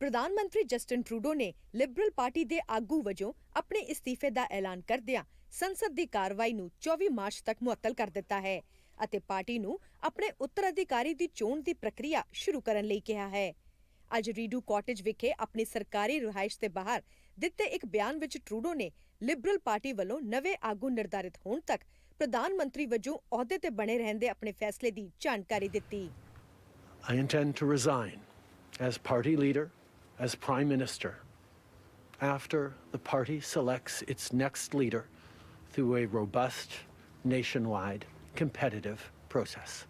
ਪ੍ਰਧਾਨ ਮੰਤਰੀ Justin Trudeau ਨੇ ਲਿਬਰਲ ਪਾਰਟੀ ਦੇ ਆਗੂ ਵਜੋਂ ਆਪਣੇ ਅਸਤੀਫੇ ਦਾ ਐਲਾਨ ਕਰਦਿਆਂ ਸੰਸਦ ਦੀ ਕਾਰਵਾਈ ਨੂੰ 24 ਮਾਰਚ ਤੱਕ ਮੁਅੱਤਲ ਕਰ ਦਿੱਤਾ ਹੈ ਅਤੇ ਪਾਰਟੀ ਨੂੰ ਆਪਣੇ ਉੱਤਰਾਧਿਕਾਰੀ ਦੀ ਚੋਣ ਦੀ ਪ੍ਰਕਿਰਿਆ ਸ਼ੁਰੂ ਕਰਨ ਲਈ ਕਿਹਾ ਹੈ। ਅੱਜ ਰੀਡੂ ਕਾਟੇਜ ਵਿਖੇ ਆਪਣੀ ਸਰਕਾਰੀ ਰਿਹਾਇਸ਼ ਦੇ ਬਾਹਰ ਦਿੱਤੇ ਇੱਕ ਬਿਆਨ ਵਿੱਚ ਟਰੂਡੋ ਨੇ ਲਿਬਰਲ ਪਾਰਟੀ ਵੱਲੋਂ ਨਵੇਂ ਆਗੂ ਨਿਰਧਾਰਿਤ ਹੋਣ ਤੱਕ ਪ੍ਰਧਾਨ ਮੰਤਰੀ ਵਜੋਂ ਅਹੁਦੇ ਤੇ ਬਣੇ ਰਹਿਣ ਦੇ ਆਪਣੇ ਫੈਸਲੇ ਦੀ ਜਾਣਕਾਰੀ ਦਿੱਤੀ। I intend to resign as party leader, as prime minister after the party selects its next leader through a robust, nationwide, competitive process.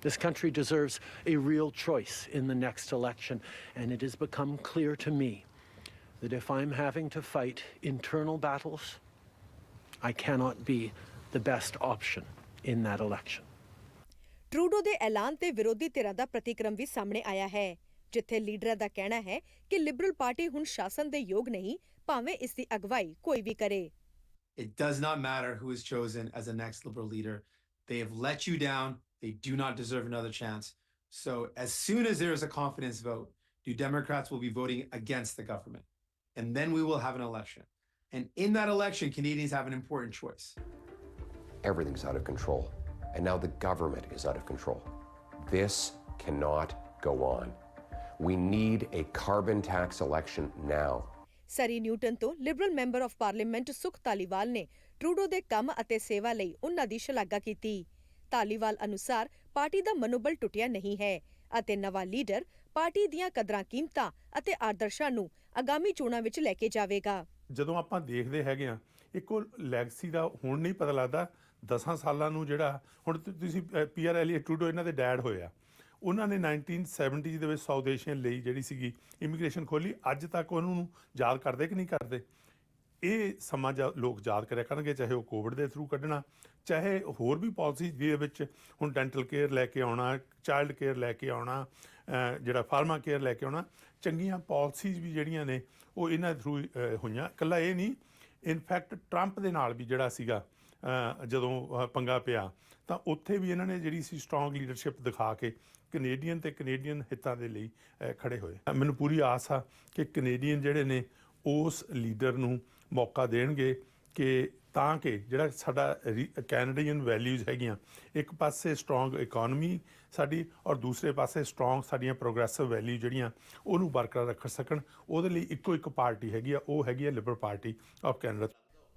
This country deserves a real choice in the next election, and it has become clear to me that if I'm having to fight internal battles, I cannot be the best option in that election. Trudeau ਦੇ ਐਲਾਨ ਤੇ ਵਿਰੋਧੀ ਧਿਰਾਂ ਦਾ ਪ੍ਰਤੀਕਰਮ ਵੀ ਸਾਹਮਣੇ ਆਇਆ ਹੈ ਜਿੱਥੇ ਲੀਡਰਾਂ ਦਾ ਕਹਿਣਾ ਹੈ ਕਿ ਲਿਬਰਲ ਪਾਰਟੀ ਹੁਣ ਸ਼ਾਸਨ ਦੇ ਯੋਗ ਨਹੀਂ ਭਾਵੇਂ ਇਸ ਦੀ ਅਗਵਾਈ ਕੋਈ ਵੀ ਕਰੇ It does not matter who is chosen as the next Liberal leader. They have let you down. They do not deserve another chance. So, as soon as there is a confidence vote, you Democrats will be voting against the government. And then we will have an election. And in that election, Canadians have an important choice. everything's out of control. And now the government is out of control. This cannot go on. We need a carbon tax election now. Surrey Newton ਤੋਂ Liberal member of parliament Sukh Dhaliwal ਨੇ Trudeau ਦੇ ਕੰਮ ਅਤੇ ਸੇਵਾ ਲਈ ਉਹਨਾਂ ਦੀ ਸ਼ਲਾਘਾ ਕੀਤੀ। ਧਾਲੀਵਾਲ ਅਨੁਸਾਰ ਪਾਰਟੀ ਦਾ ਮਨੋਬਲ ਟੁੱਟਿਆ ਨਹੀਂ ਹੈ ਅਤੇ ਨਵਾਂ ਲੀਡਰ ਪਾਰਟੀ ਦੀਆਂ ਕਦਰਾਂ ਕੀਮਤਾਂ ਅਤੇ ਆਦਰਸ਼ਾਂ ਨੂੰ ਆਗਾਮੀ ਚੋਣਾਂ ਵਿੱਚ ਲੈ ਕੇ ਜਾਵੇਗਾ। ਜਦੋਂ ਆਪਾਂ ਦੇਖਦੇ ਹੈਗੇ ਆ ਇੱਕੋ ਲੈਗਸੀ ਦਾ ਹੁਣ ਨਹੀਂ ਪਤਾ ਲੱਗਦਾ 10 ਸਾਲਾਂ ਨੂੰ ਜਿਹੜਾ ਹੁਣ ਤੁਸੀਂ ਪੀਆਰ ਐਲੀ ਟਰੂਡੋ ਇਹਨਾਂ ਦੇ ਡੈਡ ਹੋਇਆ ਉਹਨਾਂ ਨੇ 1970 ਦੇ ਵਿੱਚ ਸਾਊਥ ਏਸ਼ੀਅਨ ਲਈ ਜਿਹੜੀ ਸੀਗੀ ਇਮੀਗ੍ਰੇਸ਼ਨ ਖੋਲੀ ਅੱਜ ਤੱਕ ਉਹਨਾਂ ਨੂੰ ਯਾਦ ਕਰਦੇ ਕਿ ਨਹੀਂ ਕਰਦੇ? ਇਹ ਸਮਾਂ ਜਾ- ਲੋਕ ਯਾਦ ਕਰਿਆ ਕਰਨਗੇ, ਚਾਹੇ ਉਹ ਕੋਵਿਡ ਦੇ ਥਰੂ ਕੱਢਣਾ, ਚਾਹੇ ਹੋਰ ਵੀ ਪਾਲਿਸੀ ਦੇ ਵਿੱਚ ਹੁਣ ਡੈਂਟਲ ਕੇਅਰ ਲੈ ਕੇ ਆਉਣਾ ਚਾਈਲਡ ਕੇਅਰ ਲੈ ਕੇ ਆਉਣਾ ਜਿਹੜਾ ਫਾਰਮਾ ਕੇਅਰ ਲੈ ਕੇ ਆਉਣਾ, ਚੰਗੀਆਂ ਪਾਲਿਸੀਜ਼ ਵੀ ਜਿਹੜੀਆਂ ਨੇ ਉਹ ਇਹਨਾਂ ਥਰੂ ਹੋਈਆਂ। ਇਕੱਲਾ ਇਹ ਨਹੀਂ ਇਨਫੈਕਟ ਟਰੰਪ ਦੇ ਨਾਲ ਵੀ ਜਿਹੜਾ ਸੀਗਾ ਜਦੋਂ ਪੰਗਾ ਪਿਆ, ਤਾਂ ਉੱਥੇ ਵੀ ਇਹਨਾਂ ਨੇ ਜਿਹੜੀ ਸੀ ਸਟਰੋਂਗ ਲੀਡਰਸ਼ਿਪ ਦਿਖਾ ਕੇ ਕੈਨੇਡੀਅਨ ਤੇ ਕੈਨੇਡੀਅਨ ਹਿੱਤਾਂ ਦੇ ਲਈ, ਅਹ, ਖੜੇ ਹੋਏ। ਮੈਨੂੰ ਪੂਰੀ ਆਸ ਆ ਕਿ ਕੈਨੇਡੀਅਨ ਜਿਹੜੇ ਨੇ, ਉਸ ਲੀਡਰ ਨੂੰ ਮੌਕਾ ਦੇਣਗੇ ਕਿ ਤਾਂ ਕਿ ਜਿਹੜਾ ਸਾਡਾ ਕੈਨੇਡੀਅਨ ਵੈਲਿਊਜ਼ ਹੈਗੀਆਂ, ਇੱਕ ਪਾਸੇ ਸਟਰੋਂਗ ਇਕਨੋਮੀ ਸਾਡੀ ਔਰ ਦੂਸਰੇ ਪਾਸੇ ਸਟਰੋਂਗ ਸਾਡੀਆਂ ਪ੍ਰੋਗਰੈਸਿਵ ਵੈਲਿਊ ਜਿਹੜੀਆਂ, ਉਹਨੂੰ ਬਰਕਰਾਰ ਰੱਖ ਸਕਣ। ਉਹਦੇ ਲਈ ਇੱਕੋ ਇੱਕ ਪਾਰਟੀ ਹੈਗੀ ਆ, ਉਹ ਹੈਗੀ ਆ ਲਿਬਰਲ ਪਾਰਟੀ ਆਫ ਕੈਨੇਡਾ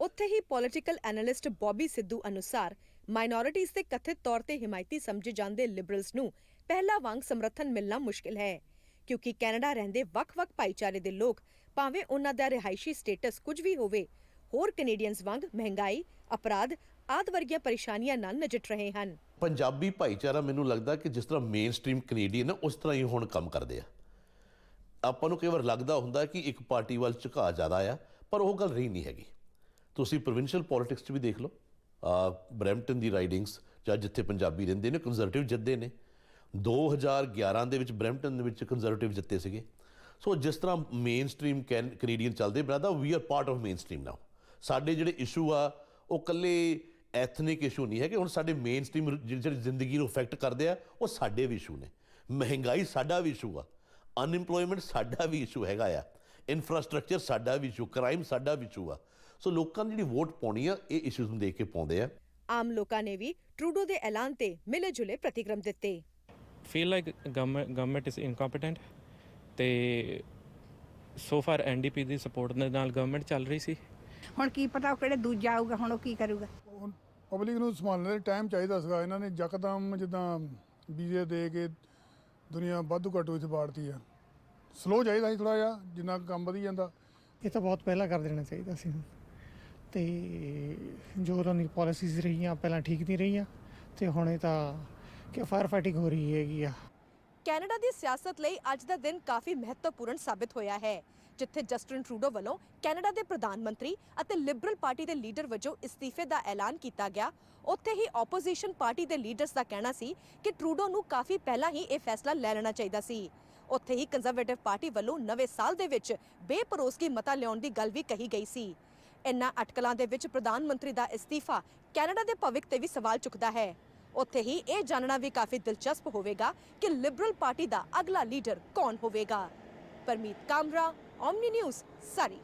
ਉੱਥੇ ਹੀ ਪੋਲਿਟੀਕਲ ਐਨਾਲਿਸਟ ਬੌਬੀ ਸਿੱਧੂ ਅਨੁਸਾਰ ਮਾਈਨੋਰਿਟੀਜ਼ ਦੇ ਕਥਿਤ ਤੌਰ ਤੇ ਹਿਮਾਇਤੀ ਸਮਝੇ ਜਾਂਦੇ ਲਿਬਰਲਸ ਨੂੰ ਪਹਿਲਾ ਵਾਂਗ ਸਮਰਥਨ ਮਿਲਣਾ ਮੁਸ਼ਕਿਲ ਹੈ ਕਿਉਂਕਿ ਕੈਨੇਡਾ ਰਹਿੰਦੇ ਵੱਖ-ਵੱਖ ਭਾਈਚਾਰੇ ਦੇ ਲੋਕ ਭਾਵੇਂ ਉਹਨਾਂ ਦਾ ਰਿਹਾਇਸ਼ੀ ਸਟੇਟਸ ਕੁਝ ਵੀ ਹੋਵੇ ਹੋਰ ਕੈਨੇਡੀਅਨਸ ਵਾਂਗ ਮਹਿੰਗਾਈ, ਅਪਰਾਧ ਆਦਿ ਵਰਗੀਆਂ ਪਰੇਸ਼ਾਨੀਆਂ ਨਾਲ ਨਜਿੱਠ ਰਹੇ ਹਨ। ਪੰਜਾਬੀ ਭਾਈਚਾਰਾ ਮੈਨੂੰ ਲੱਗਦਾ ਕਿ ਜਿਸ ਤਰ੍ਹਾਂ ਮੇਨ ਸਟ੍ਰੀਮ ਕੈਨੇਡੀਅਨ ਆ ਉਸ ਤਰ੍ਹਾਂ ਹੀ ਹੁਣ ਕੰਮ ਕਰਦੇ ਆ। ਆਪਾਂ ਨੂੰ ਕਈ ਵਾਰ ਲੱਗਦਾ ਹੁੰਦਾ ਕਿ ਇੱਕ ਪਾਰਟੀ ਵੱਲ ਝੁਕਾਅ ਜ਼ਿਆਦਾ ਆ ਪਰ ਉਹ ਗੱਲ ਰਹੀ ਨਹੀਂ ਹੈਗੀ। ਤੁਸੀਂ ਪ੍ਰੋਵਿੰਸ਼ੀਅਲ ਪੋਲਿਟਿਕਸ 'ਚ ਵੀ ਦੇਖ ਲਓ। ਆ ਬਰੈਂਪਟਨ ਦੀ ਰਾਈਡਿੰਗਸ ਜਾਂ ਜਿੱਥੇ ਪੰਜਾਬੀ ਰਹਿੰਦੇ ਨੇ ਕੰਜ਼ਰਵੇਟਿਵ ਜਿੱਤਦੇ ਨੇ। 2011 ਦੇ ਵਿੱਚ ਬਰੈਂਪਟਨ ਦੇ ਵਿੱਚ ਕੰਜ਼ਰਵੇਟਿਵ ਜਿੱਤੇ ਸੀਗੇ। ਸੋ ਜਿਸ ਤਰ੍ਹਾਂ ਮੇਨ ਸਟ੍ਰੀਮ ਕੈਨੇਡੀਅਨ ਚੱਲਦੇ ਬਰਾਦਾ we are part of mainstream now ਸਾਡੇ ਜਿਹੜੇ ਇਸ਼ੂ ਆ, ਉਹ ਕੱਲੇ ਐਥਨਿਕ ਇਸ਼ੂ ਨਹੀਂ ਹੈ ਕਿ ਹੁਣ ਸਾਡੇ ਮੇਨ ਸਟ੍ਰੀਮ ਜਿਹੜੀ ਜ਼ਿੰਦਗੀ ਨੂੰ ਅਫੈਕਟ ਕਰਦੇ ਆ, ਉਹ ਸਾਡੇ ਵੀ ਇਸ਼ੂ ਨੇ। ਮਹਿੰਗਾਈ ਸਾਡਾ ਵੀ ਇਸ਼ੂ ਆ। ਅਨਇੰਪਲੋਇਮੈਂਟ ਸਾਡਾ ਵੀ ਇਸ਼ੂ ਹੈਗਾ ਆ। ਇਨਫਰਾਸਟ੍ਰਕਚਰ ਸਾਡਾ ਵੀ ਇਸ਼ੂ ਕ੍ਰਾਈਮ ਸਾਡਾ ਵੀ ਇਸ਼ੂ ਆ। ਸੋ ਲੋਕਾਂ ਨੇ ਜਿਹੜੀ ਵੋਟ ਪਾਉਣੀ ਆ ਇਹ ਇਸ਼ੂਜ਼ ਨੂੰ ਦੇਖ ਕੇ ਪਾਉਂਦੇ ਆ। ਆਮ ਲੋਕਾਂ ਨੇ ਵੀ ਟਰੂਡੋ ਦੇ ਐਲਾਨ ਤੇ ਮਿਲੇ-ਜੁਲੇ ਪ੍ਰਤੀਕਰਮ ਦਿੱਤੇ। Like government government is incompetent ਤੇ ਸੋ ਫਾਰ ਐਨਡੀਪੀ ਦੀ ਸਪੋਰਟ ਦੇ ਨਾਲ ਗਵਰਨਮੈਂਟ ਚੱਲ ਰਹੀ ਸੀ। ਹੁਣ ਕੀ ਪਤਾ ਉਹ ਕਿਹੜੇ ਦੂਜਾ ਆਊਗਾ ਹੁਣ ਉਹ ਕੀ ਕਰੂਗਾ? ਪਬਲਿਕ ਨੂੰ ਸੰਭਾਲਣ ਲਈ ਟਾਈਮ ਚਾਹੀਦਾ ਸੀਗਾ। ਇਹਨਾਂ ਨੇ ਯਕਦਮ ਜਿੱਦਾਂ ਵੀਜ਼ੇ ਦੇ ਕੇ ਦੁਨੀਆ ਵਾਧੂ ਘੱਟੂ ਇੱਥੇ ਬਾੜਤੀ ਆ। ਸਲੋ ਚਾਹੀਦਾ ਸੀ ਥੋੜਾ ਜਿਹਾ ਜਿੰਨਾ ਕੰਮ ਵਧੀ ਜਾਂਦਾ। ਇਹ ਤਾਂ ਬਹੁਤ ਪਹਿਲਾਂ ਕਰ ਦੇਣਾ ਚਾਹੀਦਾ ਸੀ। ਤੇ ਜੋ ਉਹਨਾਂ ਦੀ ਪਾਲਿਸੀਜ਼ ਰਹੀਆਂ, ਪਹਿਲਾਂ ਠੀਕ ਨਹੀਂ ਰਹੀਆਂ, ਤੇ ਹੁਣ ਤਾਂ ਕਿ ਫਾਇਰ ਫਾਈਟਿੰਗ ਹੋ ਰਹੀ ਹੈਗੀ ਆ। ਕੈਨੇਡਾ ਦੀ ਸਿਆਸਤ ਲਈ ਅੱਜ ਦਾ ਦਿਨ ਕਾਫੀ ਮਹੱਤਵਪੂਰਨ ਸਾਬਿਤ ਹੋਇਆ ਹੈ, ਜਿੱਥੇ ਜਸਟਿਨ ਟਰੂਡੋ ਵੱਲੋਂ ਕੈਨੇਡਾ ਦੇ ਪ੍ਰਧਾਨ ਮੰਤਰੀ ਅਤੇ ਲਿਬਰਲ ਪਾਰਟੀ ਦੇ ਲੀਡਰ ਵਜੋਂ ਇਸਤੀਫੇ ਦਾ ਐਲਾਨ ਕੀਤਾ ਗਿਆ। ਉੱਥੇ ਹੀ ਆਪੋਜੀਸ਼ਨ ਪਾਰਟੀ ਦੇ ਲੀਡਰਸ ਦਾ ਕਹਿਣਾ ਸੀ ਕਿ ਟਰੂਡੋ ਨੂੰ ਕਾਫੀ ਪਹਿਲਾਂ ਹੀ ਇਹ ਫੈਸਲਾ ਲੈ ਲੈਣਾ ਚਾਹੀਦਾ ਸੀ। ਉੱਥੇ ਹੀ ਕੰਜ਼ਰਵੇਟਿਵ ਪਾਰਟੀ ਵੱਲੋਂ ਨਵੇਂ ਸਾਲ ਦੇ ਵਿੱਚ ਬੇਪਰੋਸਗੀ ਮਤਾ ਲਿਆਉਣ ਦੀ ਗੱਲ ਵੀ ਕਹੀ ਗਈ ਸੀ। ਇਨ੍ਹਾਂ ਅਟਕਲਾਂ ਦੇ ਵਿੱਚ ਪ੍ਰਧਾਨ ਮੰਤਰੀ ਦਾ ਅਸਤੀਫਾ ਕੈਨੇਡਾ ਦੇ ਭਵਿੱਖ ਤੇ ਵੀ ਸਵਾਲ ਚੁੱਕਦਾ ਹੈ। ਉੱਥੇ ਹੀ ਇਹ ਜਾਣਨਾ ਵੀ ਕਾਫੀ ਦਿਲਚਸਪ ਹੋਵੇਗਾ ਕਿ ਲਿਬਰਲ ਪਾਰਟੀ ਦਾ ਅਗਲਾ ਲੀਡਰ ਕੌਣ ਹੋਵੇਗਾ। ਪਰਮੀਤ ਕਾਮਰਾ ਓਮਨੀ ਨਿਊਜ਼ ਸਾਰੀ